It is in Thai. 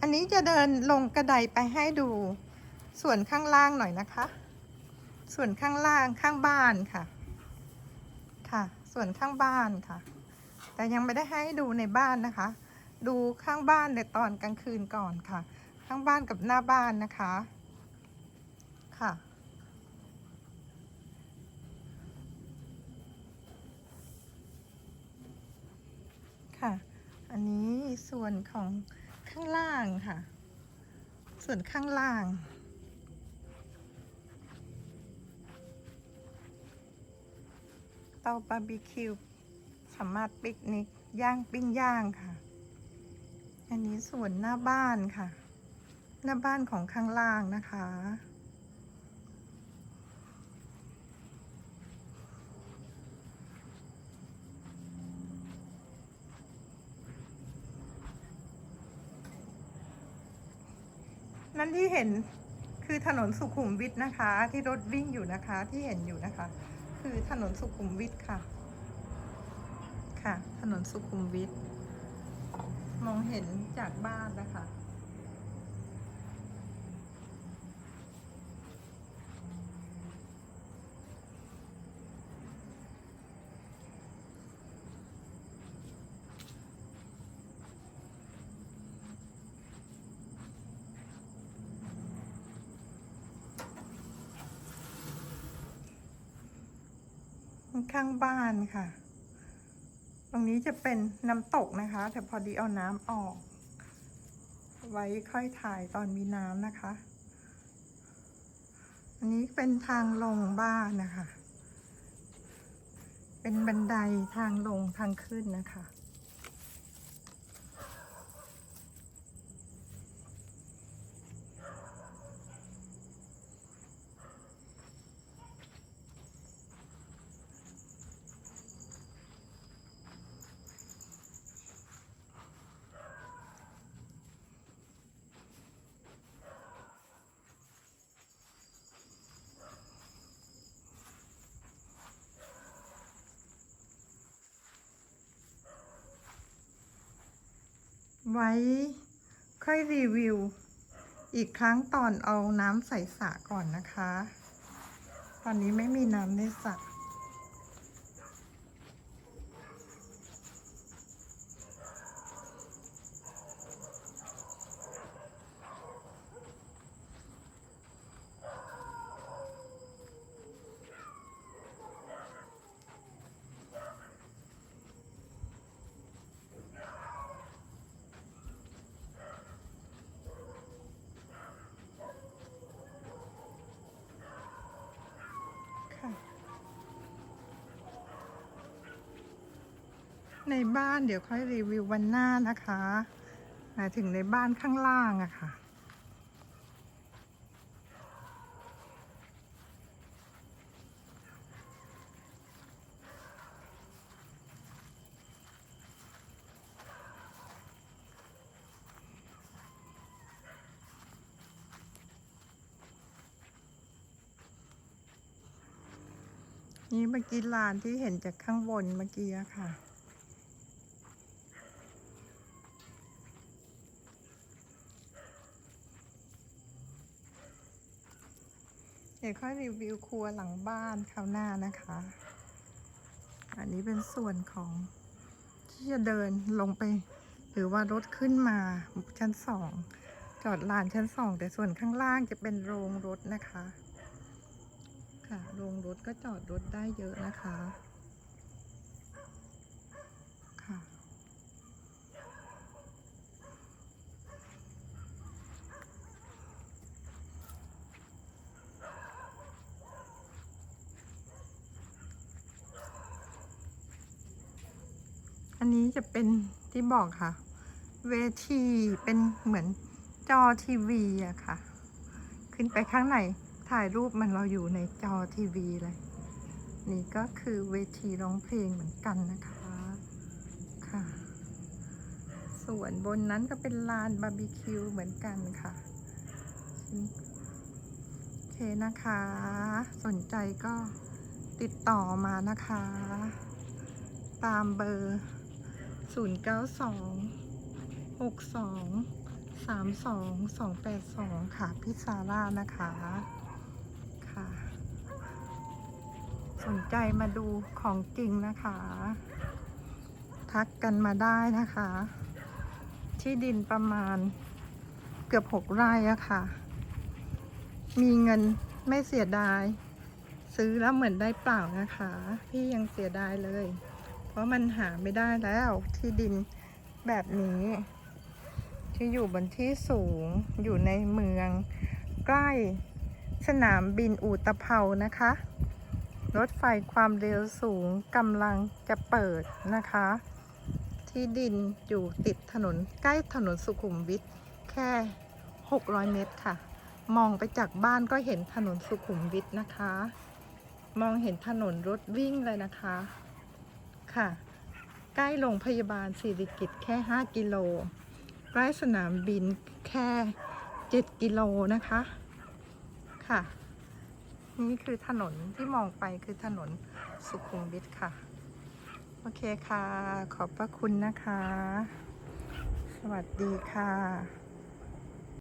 อันนี้จะเดินลงกระไดไปให้ดู ส่วนข้างล่างหน่อยนะคะ ส่วนข้างล่างข้างบ้านค่ะ ค่ะ ส่วนข้างบ้านค่ะ แต่ยังไม่ได้ให้ดูในบ้านนะคะ ดูข้างบ้านในตอนกลางคืนก่อนค่ะ ข้างบ้านกับหน้าบ้านนะคะ ค่ะค่ะ อันนี้ส่วนของ ข้างล่างค่ะ ส่วนข้างล่าง เตาบาร์บีคิวสามารถปิกนิกย่างปิ้งย่างค่ะ อันนี้ส่วนหน้าบ้านค่ะ หน้าบ้านของข้างล่างนะคะ นั่นที่เห็นคือถนนสุขุมวิทนะคะ ที่รถวิ่งอยู่นะคะที่เห็นอยู่นะคะ คือถนนสุขุมวิทค่ะ ค่ะ ถนนสุขุมวิทมองเห็นจากบ้านนะคะ ข้างบ้านค่ะ ตรงนี้จะเป็นน้ำตกนะคะ แต่พอดีเอาน้ำออก ไว้ค่อยถ่ายตอนมีน้ำนะคะ อันนี้เป็นทางลงบ้านนะคะ เป็นบันไดทางลงทางขึ้นนะคะ ไว้ค่อยรีวิว อีกครั้งตอนเอาน้ำใส่สระก่อนนะคะ ตอนนี้ไม่มีน้ำในสระ ในบ้านเดี๋ยวค่อยรีวิววันหน้านะคะหมายถึงในบ้านข้างล่างอะค่ะ นี่เมื่อกี้ลานที่เห็นจากข้างบนเมื่อกี้อะค่ะ เดี๋ยวค่อยรีวิวครัวหลังบ้านคราวหน้านะคะ อันนี้เป็นส่วนของที่จะเดินลงไป หรือว่ารถขึ้นมาชั้นสองจอดลานชั้นสองแต่ส่วนข้างล่างจะเป็นโรงรถนะคะ ค่ะ โรงรถก็จอดรถได้เยอะนะคะ นี้จะเป็นที่บอกค่ะ เวทีเป็นเหมือนจอทีวีอะค่ะ ขึ้นไปข้างในถ่ายรูปมันเราอยู่ในจอทีวีเลย นี่ก็คือเวทีร้องเพลงเหมือนกันนะคะค่ะ ส่วนบนนั้นก็เป็นลานบาร์บีคิวเหมือนกันค่ะโอเคนะคะ สนใจก็ติดต่อมานะคะ ตามเบอร์ 092 62ามสองสองแปดสองค่ะพี่ซาร่านะคะค่ะ สนใจมาดูของจริงนะคะ ทักกันมาได้นะคะ ที่ดินประมาณเกือบหกไร่อะค่ะ มีเงินไม่เสียดาย ซื้อแล้วเหมือนได้เปล่านะคะ พี่ยังเสียดายเลย เพราะมันหาไม่ได้แล้วที่ดินแบบนี้ ที่อยู่บนที่สูงอยู่ในเมือง ใกล้สนามบินอูตะเภานะคะ รถไฟความเร็วสูงกำลังจะเปิดนะคะ ที่ดินอยู่ติดถนนใกล้ถนนสุขุมวิทแค่ 600 เมตรค่ะ มองไปจากบ้านก็เห็นถนนสุขุมวิทนะคะ มองเห็นถนนรถวิ่งเลยนะคะ ค่ะ ใกล้โรงพยาบาลสิริกิตแค่ 5 กิโล ใกล้สนามบินแค่ 7 กิโลนะคะ ค่ะ นี่คือถนนที่มองไปคือถนนสุขุมวิทค่ะ โอเคค่ะ ขอบพระคุณนะคะ สวัสดีค่ะ